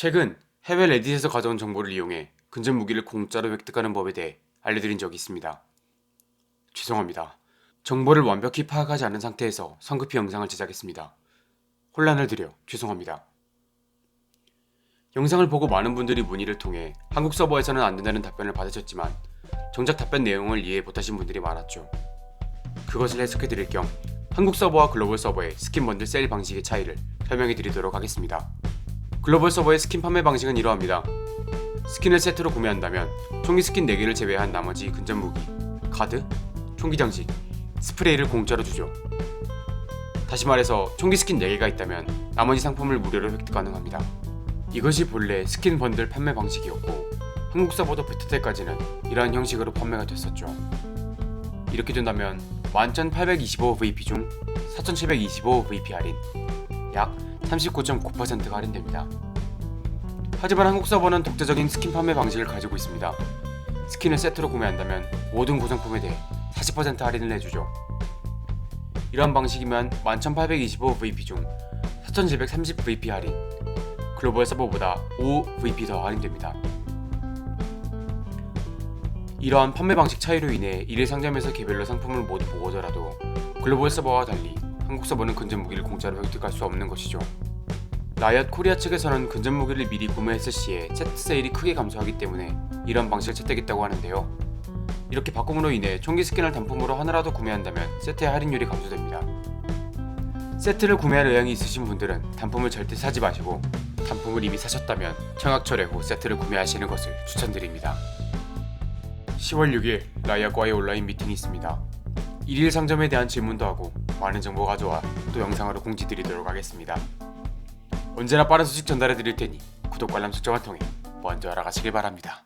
최근 해외 레딧에서 가져온 정보를 이용해 근접 무기를 공짜로 획득하는 법에 대해 알려드린 적이 있습니다. 죄송합니다. 정보를 완벽히 파악하지 않은 상태에서 성급히 영상을 제작했습니다. 혼란을 드려 죄송합니다. 영상을 보고 많은 분들이 문의를 통해 한국 서버에서는 안 된다는 답변을 받으셨지만 정작 답변 내용을 이해 못하신 분들이 많았죠. 그것을 해석해 드릴 겸 한국 서버와 글로벌 서버의 스킨 번들 세일 방식의 차이를 설명해 드리도록 하겠습니다. 글로벌 서버의 스킨 판매 방식은 이러합니다. 스킨을 세트로 구매한다면 총기 스킨 4개를 제외한 나머지 근접 무기, 카드, 총기 장식, 스프레이를 공짜로 주죠. 다시 말해서 총기 스킨 4개가 있다면 나머지 상품을 무료로 획득 가능합니다. 이것이 본래 스킨 번들 판매 방식이었고 한국 서버도 베타 때까지는 이러한 형식으로 판매가 됐었죠. 이렇게 된다면 11,825VP 중 4,725VP 할인, 약 39.9%가 할인됩니다. 하지만 한국 서버는 독자적인 스킨 판매 방식을 가지고 있습니다. 스킨을 세트로 구매한다면 모든 구성품에 대해 40% 할인을 해주죠. 이러한 방식이면 11,825VP 중 4,730VP 할인, 글로벌 서버보다 5VP 더 할인됩니다. 이러한 판매 방식 차이로 인해 일일 상점에서 개별로 상품을 모두 모으더라도 글로벌 서버와 달리 한국 서버는 근접 무기를 공짜로 획득할 수 없는 것이죠. 라이엇 코리아 측에서는 근접 무기를 미리 구매했을 시에 세트 세일이 크게 감소하기 때문에 이런 방식을 채택했다고 하는데요. 이렇게 바꿈으로 인해 총기 스킨을 단품으로 하나라도 구매한다면 세트의 할인율이 감소됩니다. 세트를 구매할 의향이 있으신 분들은 단품을 절대 사지 마시고 단품을 이미 사셨다면 청약철회 후 세트를 구매하시는 것을 추천드립니다. 10월 6일 라이엇과의 온라인 미팅이 있습니다. 일일 상점에 대한 질문도 하고 많은 정보 가져와 또 영상으로 공지드리도록 하겠습니다. 언제나 빠른 소식 전달해 드릴 테니 구독과 알람 설정을 통해 먼저 알아가시길 바랍니다.